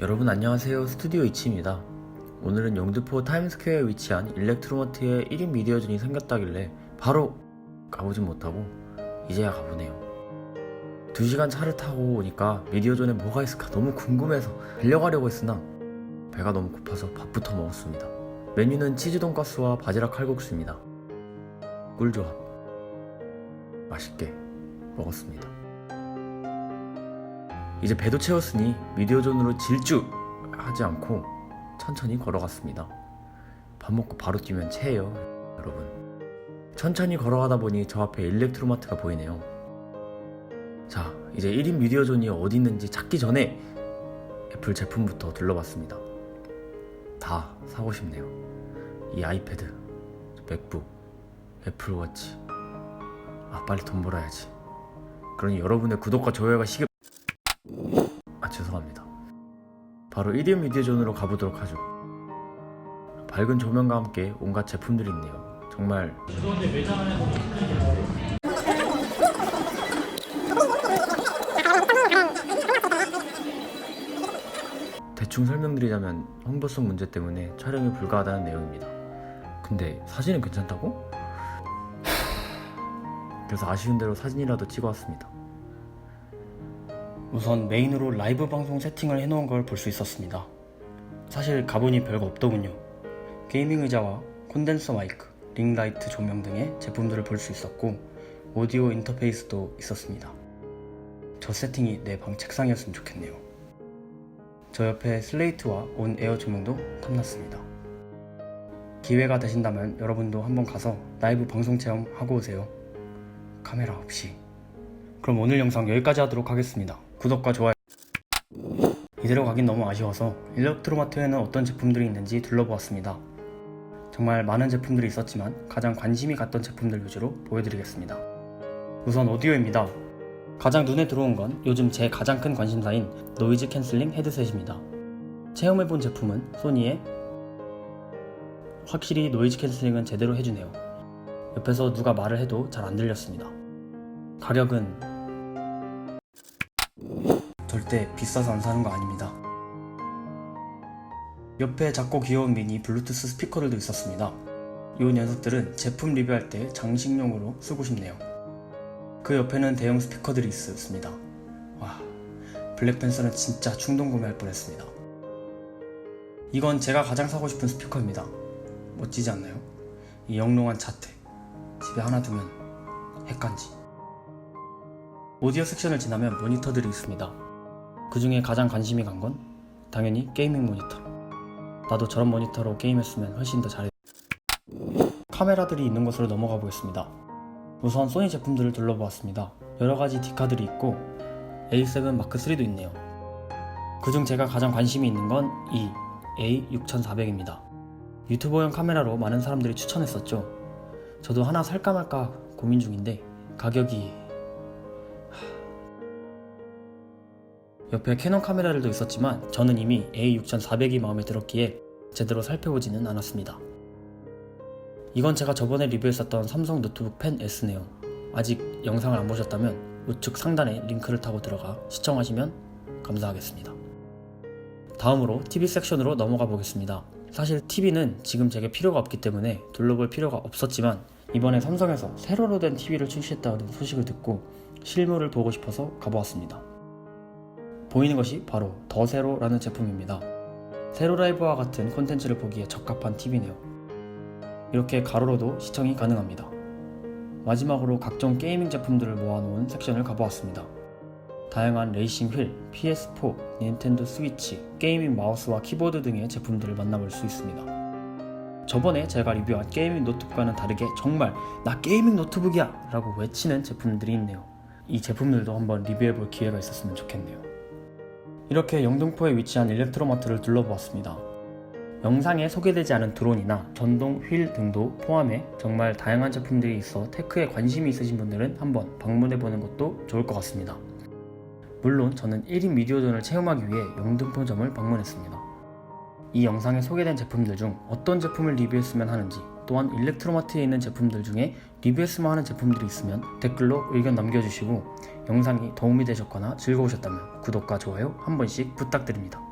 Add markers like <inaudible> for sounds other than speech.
여러분 안녕하세요. 스튜디오 이치입니다. 오늘은 영등포 타임스퀘어에 위치한 일렉트로마트에 1인 미디어존이 생겼다길래 바로 가보진 못하고 이제야 가보네요. 2시간 차를 타고 오니까 미디어존에 뭐가 있을까 너무 궁금해서 달려가려고 했으나 배가 너무 고파서 밥부터 먹었습니다. 메뉴는 치즈 돈가스와 바지락 칼국수입니다. 꿀조합. 맛있게 먹었습니다 이제 배도 채웠으니 미디어존으로 질주 하지 않고 천천히 걸어갔습니다. 밥 먹고 바로 뛰면 체해요, 여러분. 천천히 걸어가다 보니 저 앞에 일렉트로마트가 보이네요. 자, 이제 1인 미디어존이 어디 있는지 찾기 전에 애플 제품부터 둘러봤습니다. 다 사고 싶네요. 이 아이패드, 맥북, 애플워치. 아, 빨리 돈 벌어야지. 그러니 여러분의 구독과 좋아요가 시급 바로 1인 미디어존으로 가보도록 하죠. 밝은 조명과 함께 온갖 제품들이 있네요. 정말 대충 설명드리자면 홍보성 문제 때문에 촬영이 불가하다는 내용입니다. 근데 사진은 괜찮다고? <sighs> 그래서 아쉬운 대로 사진이라도 찍어왔습니다. 우선 메인으로 라이브 방송 세팅을 해놓은 걸 볼 수 있었습니다. 사실 가보니 별거 없더군요. 게이밍 의자와 콘덴서 마이크, 링라이트 조명 등의 제품들을 볼 수 있었고 오디오 인터페이스도 있었습니다. 저 세팅이 내 방 책상이었으면 좋겠네요. 저 옆에 슬레이트와 온 에어 조명도 탐났습니다. 기회가 되신다면 여러분도 한번 가서 라이브 방송 체험 하고 오세요. 카메라 없이. 그럼 오늘 영상 여기까지 하도록 하겠습니다. 구독과 좋아요. 이대로 가긴 너무 아쉬워서 일렉트로마트에는 어떤 제품들이 있는지 둘러보았습니다. 정말 많은 제품들이 있었지만 가장 관심이 갔던 제품들 위주로 보여드리겠습니다. 우선 오디오입니다. 가장 눈에 들어온 건 요즘 제 가장 큰 관심사인 노이즈 캔슬링 헤드셋입니다. 체험해본 제품은 소니의 확실히 노이즈 캔슬링은 제대로 해주네요. 옆에서 누가 말을 해도 잘 안 들렸습니다. 가격은 절대 비싸서 안 사는 거 아닙니다. 옆에 작고 귀여운 미니 블루투스 스피커들도 있었습니다. 이 녀석들은 제품 리뷰할 때 장식용으로 쓰고 싶네요. 그 옆에는 대형 스피커들이 있었습니다. 와, 블랙팬서는 진짜 충동 구매할 뻔했습니다. 이건 제가 가장 사고 싶은 스피커입니다. 멋지지 않나요? 이 영롱한 자태. 집에 하나 두면 핵간지. 오디오 섹션을 지나면 모니터들이 있습니다. 그 중에 가장 관심이 간 건 당연히 게이밍 모니터. 나도 저런 모니터로 게임했으면 훨씬 더 잘했. 카메라들이 있는 곳으로 넘어가 보겠습니다. 우선 소니 제품들을 둘러보았습니다. 여러 가지 디카들이 있고 A7 마크 3도 있네요. 그중 제가 가장 관심이 있는 건 이 A6400입니다. 유튜버용 카메라로 많은 사람들이 추천했었죠. 저도 하나 살까 말까 고민 중인데 가격이 옆에 캐논 카메라들도 있었지만 저는 이미 A6400이 마음에 들었기에 제대로 살펴보지는 않았습니다. 이건 제가 저번에 리뷰했었던 삼성 노트북 펜 S네요. 아직 영상을 안 보셨다면 우측 상단에 링크를 타고 들어가 시청하시면 감사하겠습니다. 다음으로 TV 섹션으로 넘어가 보겠습니다. 사실 TV는 지금 제게 필요가 없기 때문에 둘러볼 필요가 없었지만 이번에 삼성에서 세로로 된 TV를 출시했다는 소식을 듣고 실물을 보고 싶어서 가보았습니다. 보이는 것이 바로 더 세로라는 제품입니다. 세로 라이브와 같은 콘텐츠를 보기에 적합한 TV네요. 이렇게 가로로도 시청이 가능합니다. 마지막으로 각종 게이밍 제품들을 모아놓은 섹션을 가보았습니다. 다양한 레이싱 휠, PS4, 닌텐도 스위치, 게이밍 마우스와 키보드 등의 제품들을 만나볼 수 있습니다. 저번에 제가 리뷰한 게이밍 노트북과는 다르게 정말 나 게이밍 노트북이야! 라고 외치는 제품들이 있네요. 이 제품들도 한번 리뷰해볼 기회가 있었으면 좋겠네요. 이렇게 영등포에 위치한 일렉트로마트를 둘러보았습니다. 영상에 소개되지 않은 드론이나 전동 휠 등도 포함해 정말 다양한 제품들이 있어 테크에 관심이 있으신 분들은 한번 방문해보는 것도 좋을 것 같습니다. 물론 저는 1인 미디어존을 체험하기 위해 영등포점을 방문했습니다. 이 영상에 소개된 제품들 중 어떤 제품을 리뷰했으면 하는지 또한 일렉트로마트에 있는 제품들 중에 리뷰했으면 하는 제품들이 있으면 댓글로 의견 남겨주시고 영상이 도움이 되셨거나 즐거우셨다면 구독과 좋아요 한 번씩 부탁드립니다.